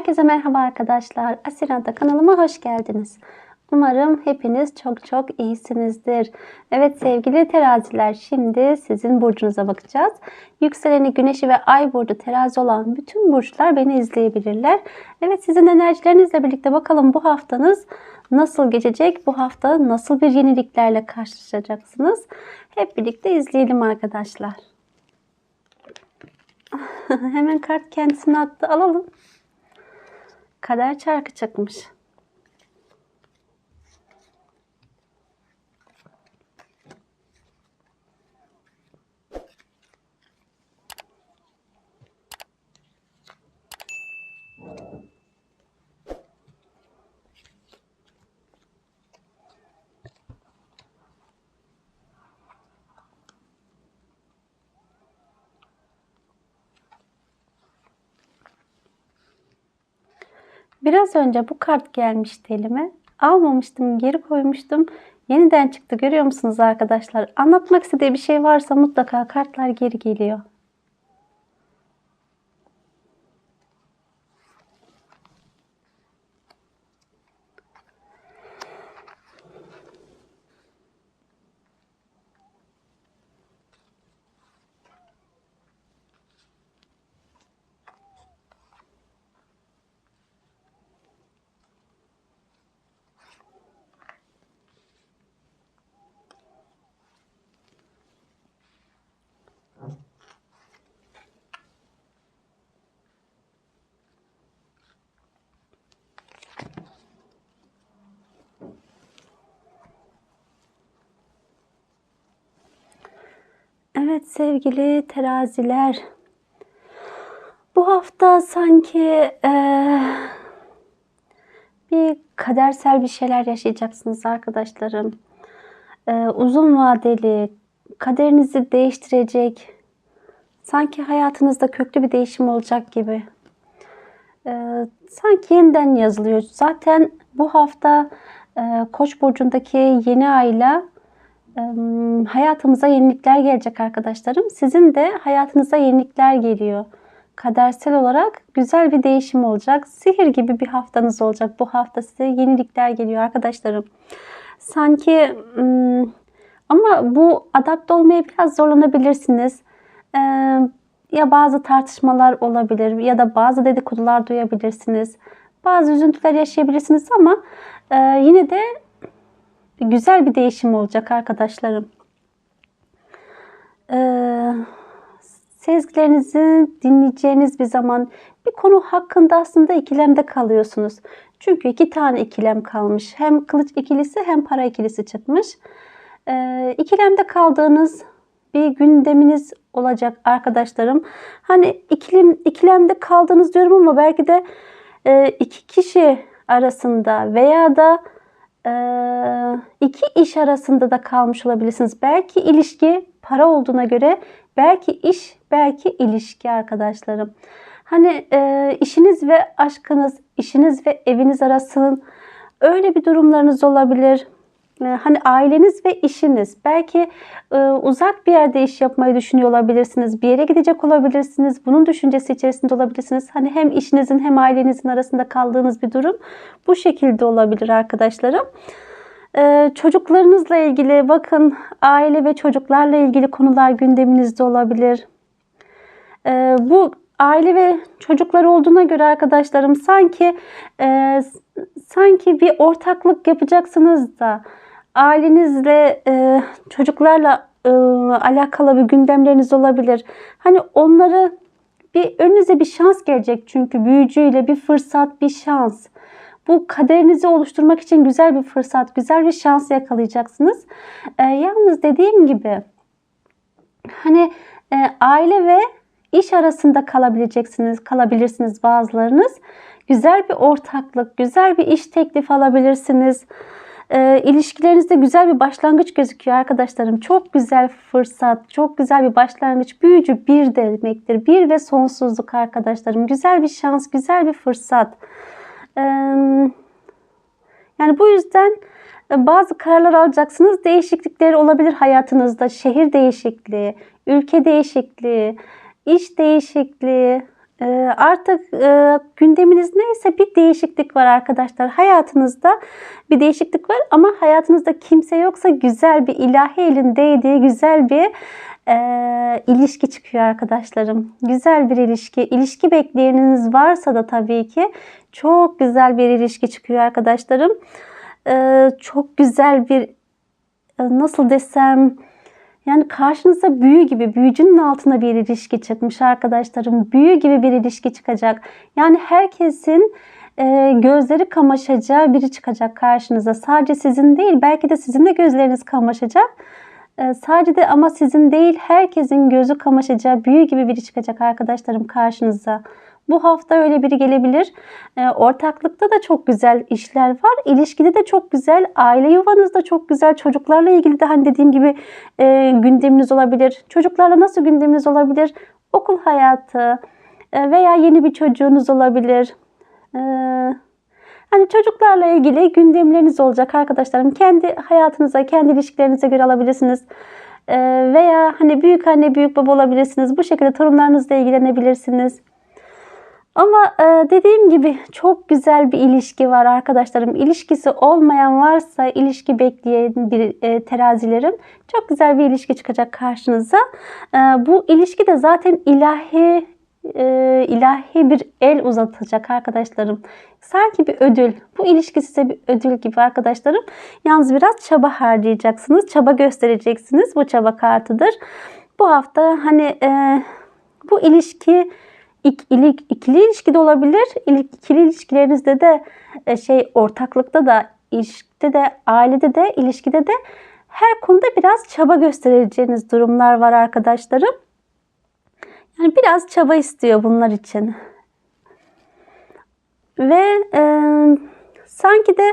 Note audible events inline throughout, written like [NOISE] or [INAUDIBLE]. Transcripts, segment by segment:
Herkese merhaba arkadaşlar. Asiranta kanalıma hoş geldiniz. Umarım hepiniz çok çok iyisinizdir. Evet sevgili teraziler şimdi sizin burcunuza bakacağız. Yükseleni güneşi ve ay burcu terazi olan bütün burçlar beni izleyebilirler. Evet sizin enerjilerinizle birlikte bakalım bu haftanız nasıl geçecek? Bu hafta nasıl bir yeniliklerle karşılaşacaksınız? Hep birlikte izleyelim arkadaşlar. [LAUGHS] Hemen kart kendisini attı. Alalım. Kader çarkı çıkmış. Biraz önce bu kart gelmişti elime. Almamıştım, geri koymuştum. Yeniden çıktı görüyor musunuz arkadaşlar? Anlatmak istediği bir şey varsa mutlaka kartlar geri geliyor. Evet sevgili teraziler. Bu hafta sanki e, bir kadersel bir şeyler yaşayacaksınız arkadaşlarım. E, uzun vadeli, kaderinizi değiştirecek, sanki hayatınızda köklü bir değişim olacak gibi. E, sanki yeniden yazılıyor. Zaten bu hafta e, Koç burcundaki yeni ayla hayatımıza yenilikler gelecek arkadaşlarım. Sizin de hayatınıza yenilikler geliyor. Kadersel olarak güzel bir değişim olacak. Sihir gibi bir haftanız olacak. Bu hafta size yenilikler geliyor arkadaşlarım. Sanki ama bu adapte olmaya biraz zorlanabilirsiniz. Ya bazı tartışmalar olabilir ya da bazı dedikodular duyabilirsiniz. Bazı üzüntüler yaşayabilirsiniz ama yine de güzel bir değişim olacak arkadaşlarım. Ee, sezgilerinizi dinleyeceğiniz bir zaman bir konu hakkında aslında ikilemde kalıyorsunuz. Çünkü iki tane ikilem kalmış. Hem kılıç ikilisi hem para ikilisi çıkmış. Ee, ikilemde kaldığınız bir gündeminiz olacak arkadaşlarım. Hani ikilem, ikilemde kaldığınız diyorum ama belki de e, iki kişi arasında veya da iki iş arasında da kalmış olabilirsiniz. Belki ilişki para olduğuna göre belki iş, belki ilişki arkadaşlarım. Hani e, işiniz ve aşkınız, işiniz ve eviniz arasının öyle bir durumlarınız olabilir. Ee, hani aileniz ve işiniz. Belki e, uzak bir yerde iş yapmayı düşünüyor olabilirsiniz. Bir yere gidecek olabilirsiniz. Bunun düşüncesi içerisinde olabilirsiniz. Hani hem işinizin hem ailenizin arasında kaldığınız bir durum bu şekilde olabilir arkadaşlarım. Ee, çocuklarınızla ilgili bakın aile ve çocuklarla ilgili konular gündeminizde olabilir. Ee, bu aile ve çocuklar olduğuna göre arkadaşlarım sanki e, sanki bir ortaklık yapacaksınız da ailenizle, e, çocuklarla e, alakalı bir gündemleriniz olabilir. Hani onları bir önünüze bir şans gelecek çünkü büyücüyle bir fırsat, bir şans. Bu kaderinizi oluşturmak için güzel bir fırsat, güzel bir şans yakalayacaksınız. E, yalnız dediğim gibi hani e, aile ve iş arasında kalabileceksiniz, kalabilirsiniz bazılarınız. Güzel bir ortaklık, güzel bir iş teklif alabilirsiniz e, ilişkilerinizde güzel bir başlangıç gözüküyor arkadaşlarım. Çok güzel fırsat, çok güzel bir başlangıç. Büyücü bir demektir. Bir ve sonsuzluk arkadaşlarım. Güzel bir şans, güzel bir fırsat. E, yani bu yüzden e, bazı kararlar alacaksınız. Değişiklikleri olabilir hayatınızda. Şehir değişikliği, ülke değişikliği, iş değişikliği, artık e, gündeminiz neyse bir değişiklik var arkadaşlar. Hayatınızda bir değişiklik var ama hayatınızda kimse yoksa güzel bir ilahi elin değdiği güzel bir e, ilişki çıkıyor arkadaşlarım. Güzel bir ilişki. İlişki bekleyeniniz varsa da tabii ki çok güzel bir ilişki çıkıyor arkadaşlarım. E, çok güzel bir e, nasıl desem yani karşınıza büyü gibi, büyücünün altına bir ilişki çıkmış arkadaşlarım. Büyü gibi bir ilişki çıkacak. Yani herkesin e, gözleri kamaşacağı biri çıkacak karşınıza. Sadece sizin değil, belki de sizin de gözleriniz kamaşacak. E, sadece de ama sizin değil, herkesin gözü kamaşacağı büyü gibi biri çıkacak arkadaşlarım karşınıza. Bu hafta öyle biri gelebilir. E, ortaklıkta da çok güzel işler var. İlişkide de çok güzel. Aile yuvanızda çok güzel. Çocuklarla ilgili de hani dediğim gibi e, gündeminiz olabilir. Çocuklarla nasıl gündeminiz olabilir? Okul hayatı e, veya yeni bir çocuğunuz olabilir. E, hani çocuklarla ilgili gündemleriniz olacak arkadaşlarım. Kendi hayatınıza, kendi ilişkilerinize göre alabilirsiniz. E, veya hani büyük anne, büyük baba olabilirsiniz. Bu şekilde torunlarınızla ilgilenebilirsiniz. Ama e, dediğim gibi çok güzel bir ilişki var arkadaşlarım. İlişkisi olmayan varsa ilişki bekleyen bir e, terazilerim çok güzel bir ilişki çıkacak karşınıza. E, bu ilişki de zaten ilahi e, ilahi bir el uzatacak arkadaşlarım. Sanki bir ödül. Bu ilişki size bir ödül gibi arkadaşlarım. Yalnız biraz çaba harcayacaksınız. Çaba göstereceksiniz. Bu çaba kartıdır. Bu hafta hani e, bu ilişki ikili, ikili ilişkide olabilir. İkili ilişkilerinizde de e, şey ortaklıkta da ilişkide de ailede de ilişkide de her konuda biraz çaba göstereceğiniz durumlar var arkadaşlarım. Yani biraz çaba istiyor bunlar için. Ve e, sanki de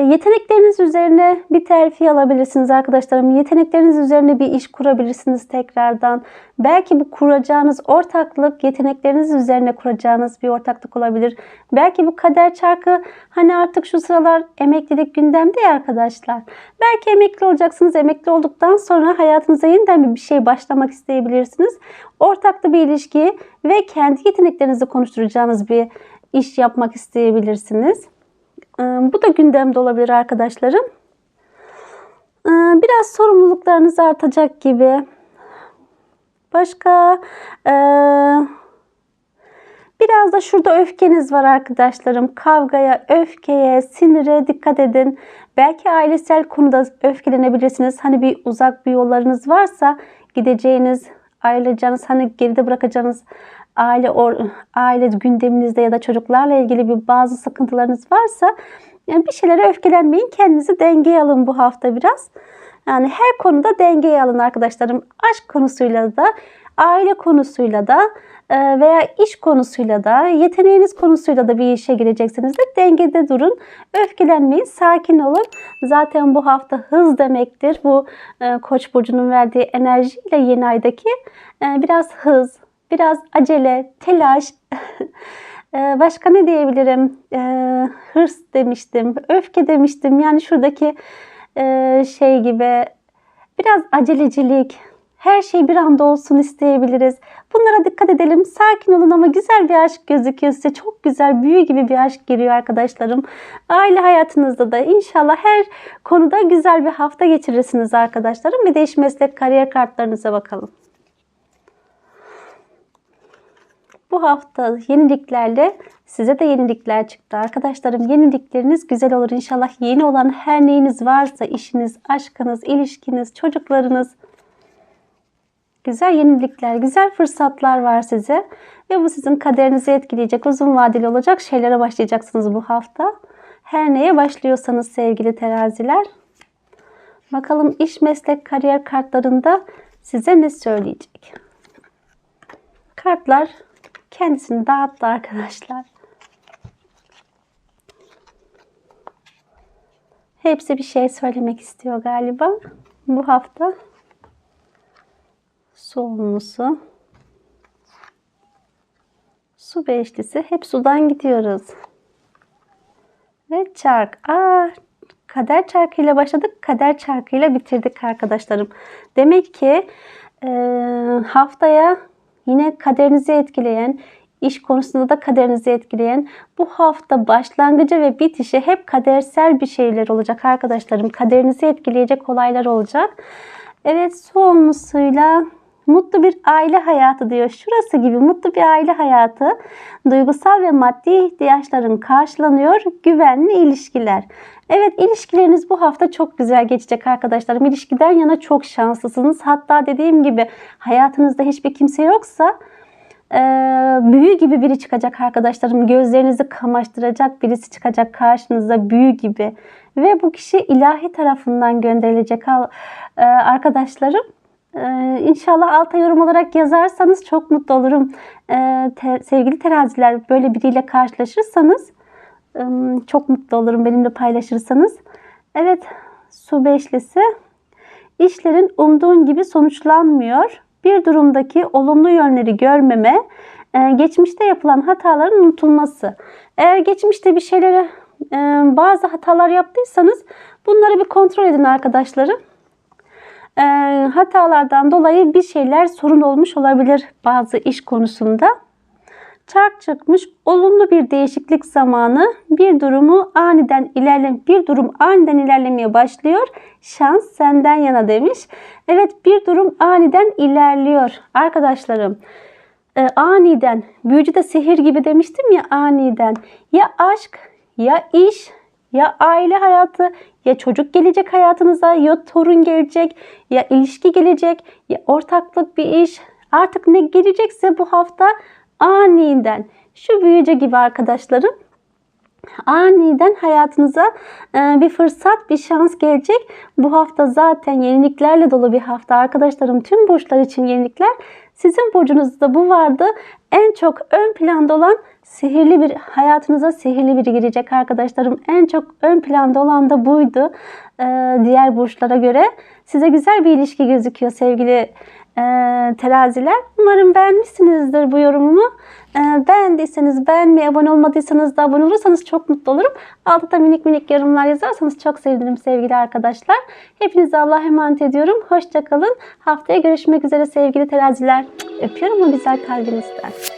yetenekleriniz üzerine bir terfi alabilirsiniz arkadaşlarım. Yetenekleriniz üzerine bir iş kurabilirsiniz tekrardan. Belki bu kuracağınız ortaklık yetenekleriniz üzerine kuracağınız bir ortaklık olabilir. Belki bu kader çarkı hani artık şu sıralar emeklilik gündemde ya arkadaşlar. Belki emekli olacaksınız. Emekli olduktan sonra hayatınıza yeniden bir şey başlamak isteyebilirsiniz. Ortaklı bir ilişki ve kendi yeteneklerinizi konuşturacağınız bir iş yapmak isteyebilirsiniz. Bu da gündemde olabilir arkadaşlarım. Biraz sorumluluklarınız artacak gibi. Başka biraz da şurada öfkeniz var arkadaşlarım. Kavgaya, öfkeye, sinire dikkat edin. Belki ailesel konuda öfkelenebilirsiniz. Hani bir uzak bir yollarınız varsa gideceğiniz, ayrılacağınız, hani geride bırakacağınız aile or, aile gündeminizde ya da çocuklarla ilgili bir bazı sıkıntılarınız varsa yani bir şeylere öfkelenmeyin. Kendinizi dengeye alın bu hafta biraz. Yani her konuda dengeye alın arkadaşlarım. Aşk konusuyla da, aile konusuyla da e, veya iş konusuyla da, yeteneğiniz konusuyla da bir işe gireceksiniz de dengede durun. Öfkelenmeyin, sakin olun. Zaten bu hafta hız demektir. Bu e, Koç burcunun verdiği enerjiyle yeni aydaki e, biraz hız, biraz acele, telaş. [LAUGHS] Ee, başka ne diyebilirim? Ee, hırs demiştim, öfke demiştim. Yani şuradaki e, şey gibi biraz acelecilik, her şey bir anda olsun isteyebiliriz. Bunlara dikkat edelim. Sakin olun ama güzel bir aşk gözüküyor size. Çok güzel, büyü gibi bir aşk geliyor arkadaşlarım. Aile hayatınızda da inşallah her konuda güzel bir hafta geçirirsiniz arkadaşlarım. Bir de iş meslek kariyer kartlarınıza bakalım. Bu hafta yeniliklerle size de yenilikler çıktı. Arkadaşlarım yenilikleriniz güzel olur inşallah. Yeni olan her neyiniz varsa işiniz, aşkınız, ilişkiniz, çocuklarınız güzel yenilikler, güzel fırsatlar var size. Ve bu sizin kaderinizi etkileyecek, uzun vadeli olacak şeylere başlayacaksınız bu hafta. Her neye başlıyorsanız sevgili teraziler. Bakalım iş, meslek, kariyer kartlarında size ne söyleyecek? Kartlar kendisini dağıttı arkadaşlar. Hepsi bir şey söylemek istiyor galiba. Bu hafta su olmusu, su beşlisi. Hep sudan gidiyoruz. Ve çark. Aa, kader çarkıyla başladık. Kader çarkıyla bitirdik arkadaşlarım. Demek ki e, haftaya yine kaderinizi etkileyen, iş konusunda da kaderinizi etkileyen bu hafta başlangıcı ve bitişi hep kadersel bir şeyler olacak arkadaşlarım. Kaderinizi etkileyecek olaylar olacak. Evet su mutlu bir aile hayatı diyor. Şurası gibi mutlu bir aile hayatı. Duygusal ve maddi ihtiyaçların karşılanıyor. Güvenli ilişkiler. Evet ilişkileriniz bu hafta çok güzel geçecek arkadaşlarım. İlişkiden yana çok şanslısınız. Hatta dediğim gibi hayatınızda hiçbir kimse yoksa e, büyü gibi biri çıkacak arkadaşlarım. Gözlerinizi kamaştıracak birisi çıkacak karşınıza büyü gibi. Ve bu kişi ilahi tarafından gönderilecek arkadaşlarım. Ee, inşallah alta yorum olarak yazarsanız çok mutlu olurum. Ee, te, sevgili teraziler böyle biriyle karşılaşırsanız ım, çok mutlu olurum benimle paylaşırsanız. Evet su beşlisi işlerin umduğun gibi sonuçlanmıyor. Bir durumdaki olumlu yönleri görmeme, e, geçmişte yapılan hataların unutulması. Eğer geçmişte bir şeyleri e, bazı hatalar yaptıysanız bunları bir kontrol edin arkadaşlarım e, hatalardan dolayı bir şeyler sorun olmuş olabilir bazı iş konusunda. Çark çıkmış olumlu bir değişiklik zamanı bir durumu aniden ilerlem bir durum aniden ilerlemeye başlıyor. Şans senden yana demiş. Evet bir durum aniden ilerliyor arkadaşlarım. E, aniden büyücü de sihir gibi demiştim ya aniden ya aşk ya iş ya aile hayatı, ya çocuk gelecek hayatınıza, ya torun gelecek, ya ilişki gelecek, ya ortaklık bir iş. Artık ne gelecekse bu hafta aniden. Şu büyücü gibi arkadaşlarım aniden hayatınıza e, bir fırsat, bir şans gelecek. Bu hafta zaten yeniliklerle dolu bir hafta arkadaşlarım. Tüm burçlar için yenilikler. Sizin burcunuzda bu vardı. En çok ön planda olan sihirli bir hayatınıza sihirli biri girecek arkadaşlarım. En çok ön planda olan da buydu. Ee, diğer burçlara göre size güzel bir ilişki gözüküyor sevgili e, teraziler. Umarım beğenmişsinizdir bu yorumumu. E, beğendiyseniz beğenmeyi, abone olmadıysanız da abone olursanız çok mutlu olurum. Altta minik minik yorumlar yazarsanız çok sevinirim sevgili arkadaşlar. Hepinize Allah'a emanet ediyorum. Hoşçakalın. Haftaya görüşmek üzere sevgili teraziler. Öpüyorum o güzel kalbinizden.